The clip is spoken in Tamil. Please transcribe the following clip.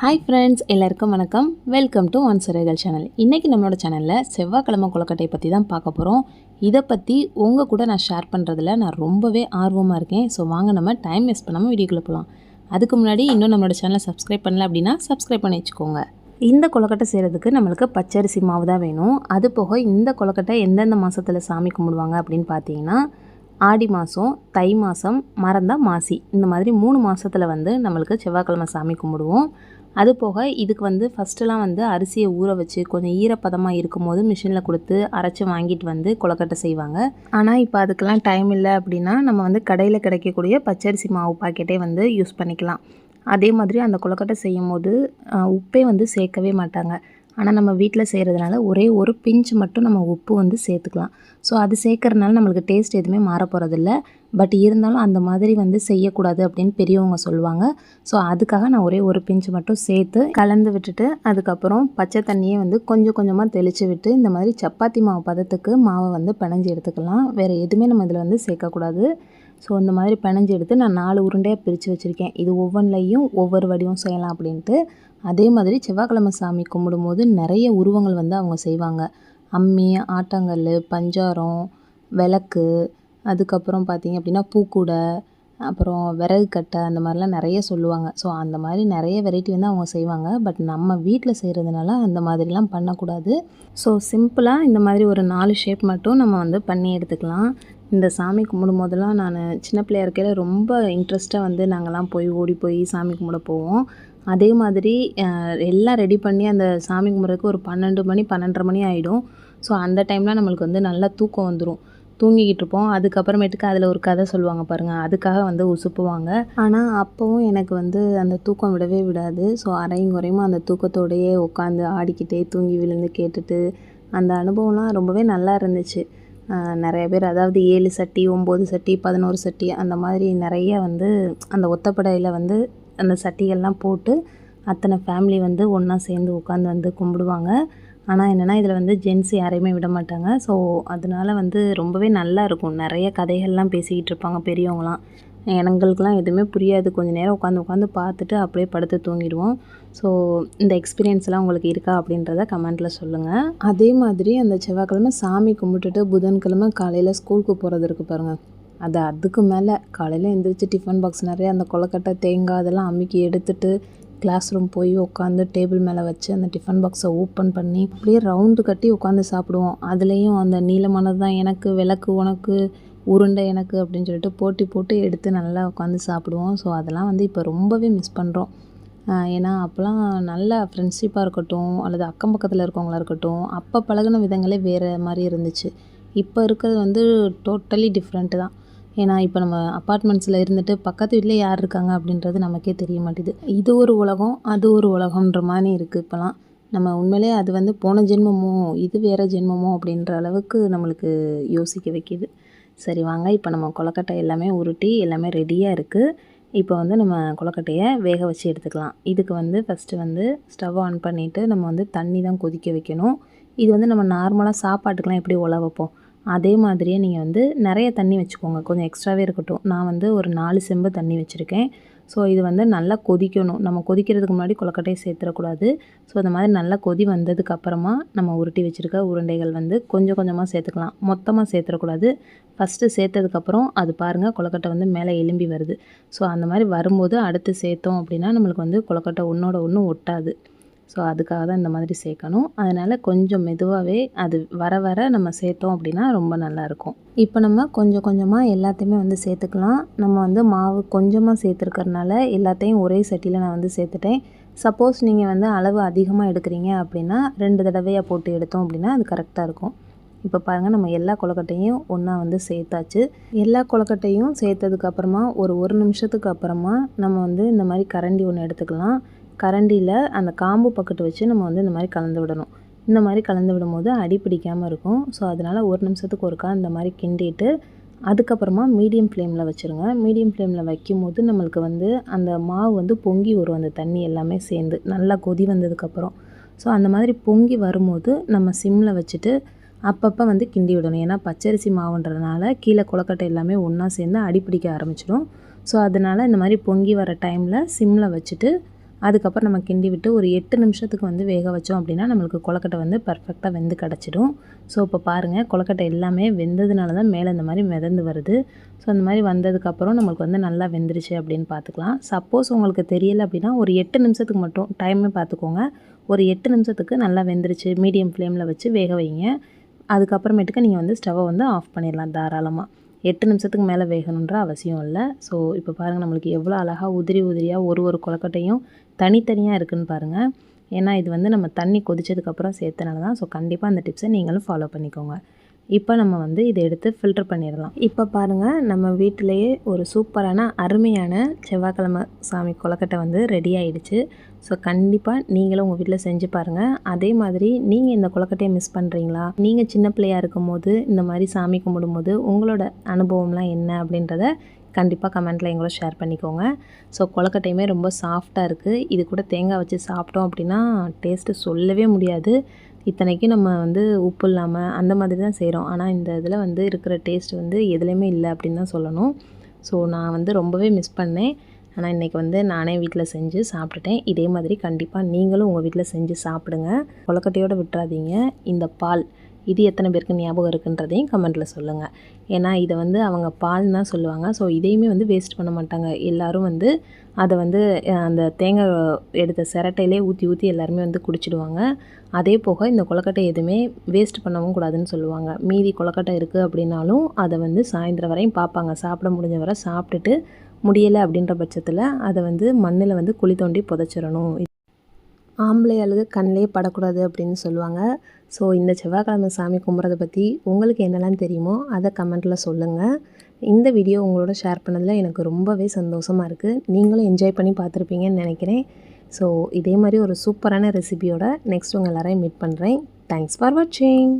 ஹாய் ஃப்ரெண்ட்ஸ் எல்லாருக்கும் வணக்கம். வெல்கம் டு ஒன் சிறைகள் சேனல் இன்றைக்கி நம்மளோட சேனலில் செவ்வாய்க்கிழமை கொலக்கட்டையை பற்றி தான் பார்க்க போகிறோம் இதை பற்றி உங்கள் கூட நான் ஷேர் பண்ணுறதுல நான் ரொம்பவே ஆர்வமாக இருக்கேன். ஸோ வாங்க நம்ம டைம் வேஸ்ட் பண்ணாமல் வீடியோக்குள்ளே போகலாம் அதுக்கு முன்னாடி இன்னும் நம்மளோட சேனலை சப்ஸ்கிரைப் பண்ணல அப்படின்னா சப்ஸ்கிரைப் பண்ணி வச்சுக்கோங்க. இந்த கொலக்கட்டை செய்கிறதுக்கு நம்மளுக்கு பச்சரிசி மாவு தான் வேணும். அது போக இந்த கொலக்கட்டை எந்தெந்த மாதத்தில் சாமி கும்பிடுவாங்க அப்படின்னு பார்த்தீங்கன்னா ஆடி மாதம் தை மாதம் மறந்தால் மாசி. இந்த மாதிரி மூணு மாதத்தில் வந்து நம்மளுக்கு செவ்வாய்க்கிழமை சாமி கும்பிடுவோம். அது போக இதுக்கு வந்து ஃபஸ்ட்டுலாம் வந்து அரிசியை ஊற வச்சு கொஞ்சம் ஈரப்பதமாக இருக்கும்போது மிஷினில் கொடுத்து அரைச்சி வாங்கிட்டு வந்து கொலக்கட்டை செய்வாங்க. ஆனால் இப்போ அதுக்கெல்லாம் டைம் இல்லை அப்படின்னா நம்ம வந்து கடையில் கிடைக்கக்கூடிய பச்சரிசி மாவு பாக்கெட்டே வந்து யூஸ் பண்ணிக்கலாம். அதே மாதிரி அந்த கொலக்கட்டை செய்யும் போது உப்பே வந்து சேர்க்கவே மாட்டாங்க. ஆனால் நம்ம வீட்டில் செய்கிறதுனால ஒரே ஒரு பிஞ்சு மட்டும் நம்ம உப்பு வந்து சேர்த்துக்கலாம். ஸோ அது சேர்க்கறதுனால நம்மளுக்கு டேஸ்ட் எதுவுமே மாற போகிறதில்ல பட் இருந்தாலும் அந்த மாதிரி வந்து செய்யக்கூடாது அப்படின்னு பெரியவங்க சொல்லுவாங்க. ஸோ அதுக்காக நான் ஒரே ஒரு பிஞ்சு மட்டும் சேர்த்து கலந்து விட்டுட்டு அதுக்கப்புறம் பச்சை தண்ணியை வந்து கொஞ்சம் கொஞ்சமாக தெளித்து விட்டு இந்த மாதிரி சப்பாத்தி மாவு பதத்துக்கு மாவை வந்து பிணைஞ்சு எடுத்துக்கலாம். வேறு எதுவுமே நம்ம இதில் வந்து சேர்க்கக்கூடாது. ஸோ இந்த மாதிரி பிணைஞ்சு எடுத்து நான் நாலு உருண்டையாக பிரித்து வச்சுருக்கேன். இது ஒவ்வொன்றிலையும் ஒவ்வொரு வடிவம் செய்யலாம் அப்படின்ட்டு. அதே மாதிரி செவ்வாய்க்கிழமை சாமி கும்பிடும்போது நிறைய உருவங்கள் வந்து அவங்க செய்வாங்க. அம்மி ஆட்டாங்கல் பஞ்சாரம் விளக்கு அதுக்கப்புறம் பார்த்திங்க அப்படின்னா பூக்கூடை அப்புறம் விறகு கட்டை அந்த மாதிரிலாம் நிறைய சொல்லுவாங்க. ஸோ அந்த மாதிரி நிறைய வெரைட்டி வந்து அவங்க செய்வாங்க. பட் நம்ம வீட்டில் செய்கிறதுனால அந்த மாதிரிலாம் பண்ணக்கூடாது. ஸோ சிம்பிளாக இந்த மாதிரி ஒரு நாலு ஷேப் மட்டும் நம்ம வந்து பண்ணி எடுத்துக்கலாம். இந்த சாமி கும்பிடும் போதெல்லாம் நான் சின்ன பிள்ளையா இருக்கையில் ரொம்ப இன்ட்ரெஸ்ட்டாக வந்து நாங்கள்லாம் போய் ஓடி போய் சாமி கும்பிட போவோம். அதே மாதிரி எல்லாம் ரெடி பண்ணி அந்த சாமி கும்பிட்றதுக்கு ஒரு பன்னெண்டு மணி பன்னெண்டரை மணி ஆகிடும் ஸோ அந்த டைமில் நம்மளுக்கு வந்து நல்லா தூக்கம் வந்துடும் தூங்கிக்கிட்டு இருப்போம். அதுக்கப்புறமேட்டுக்கு அதில் ஒரு கதை சொல்லுவாங்க பாருங்கள் அதுக்காக வந்து உசுப்புவாங்க. ஆனால் அப்போவும் எனக்கு வந்து அந்த தூக்கம் விடவே விடாது. ஸோ அரையும் குறையுமா அந்த தூக்கத்தோடையே உட்காந்து ஆடிக்கிட்டே தூங்கி விழுந்து கேட்டுட்டு அந்த அனுபவம்லாம் ரொம்பவே நல்லா இருந்துச்சு. நிறைய பேர் அதாவது ஏழு சட்டி ஒம்பது சட்டி பதினோரு சட்டி அந்த மாதிரி நிறைய வந்து அந்த ஒத்தப்படையில் வந்து அந்த சட்டிகள்லாம் போட்டு அத்தனை ஃபேமிலி வந்து ஒன்றா சேர்ந்து உட்காந்து வந்து கும்பிடுவாங்க. ஆனால் என்னென்னா இதில் வந்து ஜென்ஸ் யாரையுமே விட மாட்டாங்க. ஸோ அதனால வந்து ரொம்பவே நல்லா இருக்கும். நிறைய கதைகள்லாம் பேசிக்கிட்டு இருப்பாங்க பெரியவங்களாம் எங்களுக்கெலாம் எதுவுமே புரியாது. கொஞ்ச நேரம் உட்காந்து உட்காந்து பார்த்துட்டு அப்படியே படுத்து தூங்கிடுவோம். ஸோ இந்த எக்ஸ்பீரியன்ஸ்லாம் உங்களுக்கு இருக்கா அப்படின்றத கமெண்ட்டில் சொல்லுங்கள் அதே மாதிரி அந்த செவ்வாய்க்கிழமை சாமி கும்பிட்டுட்டு புதன்கிழமை காலையில் ஸ்கூலுக்கு போகிறது இருக்குது பாருங்கள் அது அதுக்கு மேலே காலையில் எழுந்திரிச்சு டிஃபன் பாக்ஸ் நிறைய அந்த கொலக்கட்டை தேங்காய் அதெல்லாம் அமுக்கி எடுத்துட்டு கிளாஸ் ரூம் போய் உட்காந்து டேபிள் மேலே வச்சு அந்த டிஃபன் பாக்ஸை ஓப்பன் பண்ணி அப்படியே ரவுண்டு கட்டி உட்காந்து சாப்பிடுவோம். அதுலேயும் அந்த நீளமானது தான் எனக்கு விளக்கு உனக்கு உருண்டை எனக்கு அப்படின்னு சொல்லிட்டு போட்டி போட்டு எடுத்து நல்லா உட்காந்து சாப்பிடுவோம். ஸோ அதெல்லாம் வந்து இப்போ ரொம்பவே மிஸ் பண்ணுறோம் ஏன்னா அப்போலாம் நல்ல ஃப்ரெண்ட்ஷிப்பாக இருக்கட்டும் அல்லது அக்கம் பக்கத்தில் இருக்கவங்களா இருக்கட்டும் அப்போ பழகுன விதங்களே வேறு மாதிரி இருந்துச்சு. இப்போ இருக்கிறது வந்து டோட்டலி டிஃப்ரெண்ட்டு தான். ஏன்னா இப்போ நம்ம அப்பார்ட்மெண்ட்ஸில் இருந்துட்டு பக்கத்து வீட்டில் யார் இருக்காங்க அப்படின்றது நமக்கே தெரிய மாட்டேது. இது ஒரு உலகம் அது ஒரு உலகம்ன்ற மாதிரி இருக்குது இப்போலாம் நம்ம உண்மையிலே அது வந்து போன ஜென்மமோ இது வேறு ஜென்மமோ அப்படின்ற அளவுக்கு நம்மளுக்கு யோசிக்க வைக்கிது. சரி வாங்க. இப்போ நம்ம கொலக்கட்டை எல்லாமே உருட்டி எல்லாமே ரெடியாக இருக்குது இப்போ வந்து நம்ம கொலக்கட்டையை வேக வச்சு எடுத்துக்கலாம். இதுக்கு வந்து ஃபஸ்ட்டு வந்து ஸ்டவ் ஆன் பண்ணிவிட்டு நம்ம வந்து தண்ணி தான் கொதிக்க வைக்கணும். இது வந்து நம்ம நார்மலாக சாப்பாட்டுக்கெலாம் எப்படி உழ வைப்போம் அதே மாதிரியே நீங்கள் வந்து நிறைய தண்ணி வச்சுக்கோங்க. கொஞ்சம் எக்ஸ்ட்ராவே இருக்கட்டும். நான் வந்து ஒரு நாலு செம்பு தண்ணி வச்சுருக்கேன். ஸோ இது வந்து நல்லா கொதிக்கணும். நம்ம கொதிக்கிறதுக்கு முன்னாடி கொலக்கட்டையை சேர்த்துடக்கூடாது. ஸோ இந்த மாதிரி நல்லா கொதி வந்ததுக்கு அப்புறமா நம்ம உருட்டி வச்சுருக்க உருண்டைகள் வந்து கொஞ்சம் கொஞ்சமாக சேர்த்துக்கலாம். மொத்தமாக சேர்த்துடக்கூடாது. ஃபஸ்ட்டு சேர்த்ததுக்கப்புறம் அது பாருங்கள் கொலக்கட்டை வந்து மேலே எலும்பி வருது. ஸோ அந்த மாதிரி வரும்போது அடுத்து சேர்த்தோம் அப்படின்னா நம்மளுக்கு வந்து கொலக்கட்டை ஒன்றோட ஒன்று ஒட்டாது. ஸோ அதுக்காக தான் இந்த மாதிரி சேர்க்கணும். அதனால் கொஞ்சம் மெதுவாகவே அது வர வர நம்ம சேர்த்தோம் அப்படின்னா ரொம்ப நல்லாயிருக்கும் இப்போ நம்ம கொஞ்சம் கொஞ்சமாக எல்லாத்தையுமே வந்து சேர்த்துக்கலாம். நம்ம வந்து மாவு கொஞ்சமாக சேர்த்துருக்கறனால எல்லாத்தையும் ஒரே சட்டியில் நான் வந்து சேர்த்துட்டேன். சப்போஸ் நீங்கள் வந்து அளவு அதிகமாக எடுக்கிறீங்க அப்படின்னா ரெண்டு தடவையாக போட்டு எடுத்தோம் அப்படின்னா அது கரெக்டாக இருக்கும். இப்போ பாருங்கள் நம்ம எல்லா கொலக்கட்டையும் ஒன்றா வந்து சேர்த்தாச்சு. எல்லா கொலக்கட்டையும் சேர்த்ததுக்கப்புறமா ஒரு ஒரு நிமிஷத்துக்கு அப்புறமா நம்ம வந்து இந்த மாதிரி கரண்டி ஒன்று எடுத்துக்கலாம். கரண்டியில் அந்த காம்பு பக்கெட் வச்சு நம்ம வந்து இந்த மாதிரி கலந்து விடணும். இந்த மாதிரி கலந்து விடும்போது அடி பிடிக்காமல் இருக்கும். ஸோ அதனால் ஒரு நிமிஷத்துக்கு ஒருக்கா இந்த மாதிரி கிண்டிட்டு அதுக்கப்புறமா மீடியம் ஃப்ளேமில் வச்சுருங்க. மீடியம் ஃப்ளேமில் வைக்கும்போது நம்மளுக்கு வந்து அந்த மாவு வந்து பொங்கி வரும். அந்த தண்ணி எல்லாமே சேர்ந்து நல்லா கொதி வந்ததுக்கப்புறம். ஸோ அந்த மாதிரி பொங்கி வரும்போது நம்ம சிம்மில் வச்சுட்டு அப்பப்போ வந்து கிண்டி விடணும். ஏன்னா பச்சரிசி மாவுன்றதுனால கீழே கொலக்கட்டை எல்லாமே ஒன்றா சேர்ந்து அடி பிடிக்க ஆரம்பிச்சிடும். ஸோ அதனால் இந்த மாதிரி பொங்கி வர டைமில் சிம்மில் வச்சுட்டு அதுக்கப்புறம் நம்ம கிண்டி விட்டு ஒரு எட்டு நிமிஷத்துக்கு வந்து வேக வச்சோம் அப்படின்னா நம்மளுக்கு கொலக்கட்டை வந்து பர்ஃபெக்டாக வெந்து கிடச்சிடும். ஸோ இப்போ பாருங்கள் கொலக்கட்டை எல்லாமே வெந்ததுனால தான் மேலே இந்த மாதிரி மிதந்து வருது. ஸோ அந்த மாதிரி வந்ததுக்கப்புறம் நம்மளுக்கு வந்து நல்லா வெந்துருச்சு அப்படின்னு பார்த்துக்கலாம். சப்போஸ் உங்களுக்கு தெரியலை அப்படின்னா ஒரு எட்டு நிமிஷத்துக்கு மட்டும் டைமே பார்த்துக்கோங்க. ஒரு எட்டு நிமிஷத்துக்கு நல்லா வெந்துருச்சு மீடியம் ஃப்ளேமில் வச்சு வேக வைங்க. அதுக்கப்புறமேட்டுக்கு நீங்கள் வந்து ஸ்டவ்வை வந்து ஆஃப் பண்ணிடலாம் தாராளமாக எட்டு நிமிஷத்துக்கு மேலே வேகணுன்ற அவசியம் இல்லை. ஸோ இப்போ பாருங்கள் நம்மளுக்கு எவ்வளோ அழகாக உதிரி உதிரியாக ஒரு ஒரு கொலக்கட்டையும் தனித்தனியாக இருக்குதுன்னு பாருங்கள் ஏன்னா இது வந்து நம்ம தண்ணி கொதிச்சதுக்கப்புறம் சேர்த்தனால தான். ஸோ கண்டிப்பாக அந்த டிப்ஸை நீங்களும் ஃபாலோ பண்ணிக்கோங்க. இப்போ நம்ம வந்து இதை எடுத்து ஃபில்டர் பண்ணிடலாம். இப்போ பாருங்கள் நம்ம வீட்டிலையே ஒரு சூப்பரான அருமையான செவ்வாய்க்கிழமை சாமி கொலக்கட்டை வந்து ரெடி ஆகிடுச்சு ஸோ கண்டிப்பாக நீங்களும் உங்கள் வீட்டில் செஞ்சு பாருங்கள் அதே மாதிரி நீங்கள் இந்த கொலக்கட்டையை மிஸ் பண்ணுறீங்களா நீங்கள் சின்ன பிள்ளையாக இருக்கும் போது இந்த மாதிரி சாமி கும்பிடும்போது உங்களோட அனுபவம்லாம் என்ன அப்படின்றத கண்டிப்பாக கமெண்ட்டில் எங்களோட ஷேர் பண்ணிக்கோங்க. ஸோ கொலக்கட்டையுமே ரொம்ப சாஃப்டாக இருக்குது இது கூட தேங்காய் வச்சு சாப்பிட்டோம் அப்படின்னா டேஸ்ட்டு சொல்லவே முடியாது. இத்தனைக்கும் நம்ம வந்து உப்பு இல்லாமல் அந்த மாதிரி தான் செய்கிறோம் ஆனால் இந்த இதில் வந்து இருக்கிற டேஸ்ட் வந்து எதுலேயுமே இல்லை அப்படின்னு தான் சொல்லணும். ஸோ நான் வந்து ரொம்பவே மிஸ் பண்ணேன். ஆனால் இன்றைக்கி வந்து நானே வீட்டில் செஞ்சு சாப்பிட்டுட்டேன். இதே மாதிரி கண்டிப்பாக நீங்களும் உங்கள் வீட்டில் செஞ்சு சாப்பிடுங்க. கொலக்கட்டையோடு விட்டுறாதீங்க. இந்த பால் இது எத்தனை பேருக்கு ஞாபகம் இருக்குன்றதையும் கமெண்ட்டில் சொல்லுங்கள் ஏன்னா இதை வந்து அவங்க பால் தான் சொல்லுவாங்க. ஸோ இதையுமே வந்து வேஸ்ட் பண்ண மாட்டாங்க. எல்லோரும் வந்து அதை வந்து அந்த தேங்காய் எடுத்த சிரட்டையிலே ஊற்றி ஊற்றி எல்லாருமே வந்து குடிச்சிடுவாங்க. அதே போக இந்த கொலக்கட்டை எதுவுமே வேஸ்ட் பண்ணவும் கூடாதுன்னு சொல்லுவாங்க. மீதி கொலக்கட்டை இருக்குது அப்படின்னாலும் அதை வந்து சாயந்தரம் வரையும் பார்ப்பாங்க. சாப்பிட முடிஞ்ச வரை சாப்பிட்டுட்டு முடியலை அப்படின்ற பட்சத்தில் அதை வந்து மண்ணில் வந்து குழி தோண்டி புதைச்சிடணும். ஆம்பளை அழகு கண்ணிலே படக்கூடாது அப்படின்னு சொல்லுவாங்க. ஸோ இந்த செவ்வாய்க்கிழமை சாமி கும்பிட்றத பற்றி உங்களுக்கு என்னெல்லாம் தெரியுமோ அதை கமெண்ட்டில் சொல்லுங்கள் இந்த வீடியோ உங்களோட ஷேர் பண்ணதில் எனக்கு ரொம்பவே சந்தோஷமாக இருக்குது நீங்களும் என்ஜாய் பண்ணி பார்த்துருப்பீங்கன்னு நினைக்கிறேன். ஸோ இதே மாதிரி ஒரு சூப்பரான ரெசிபியோட நெக்ஸ்ட் உங்கள் எல்லாரையும் மீட் பண்ணுறேன் தேங்க்ஸ் ஃபார் வாட்சிங்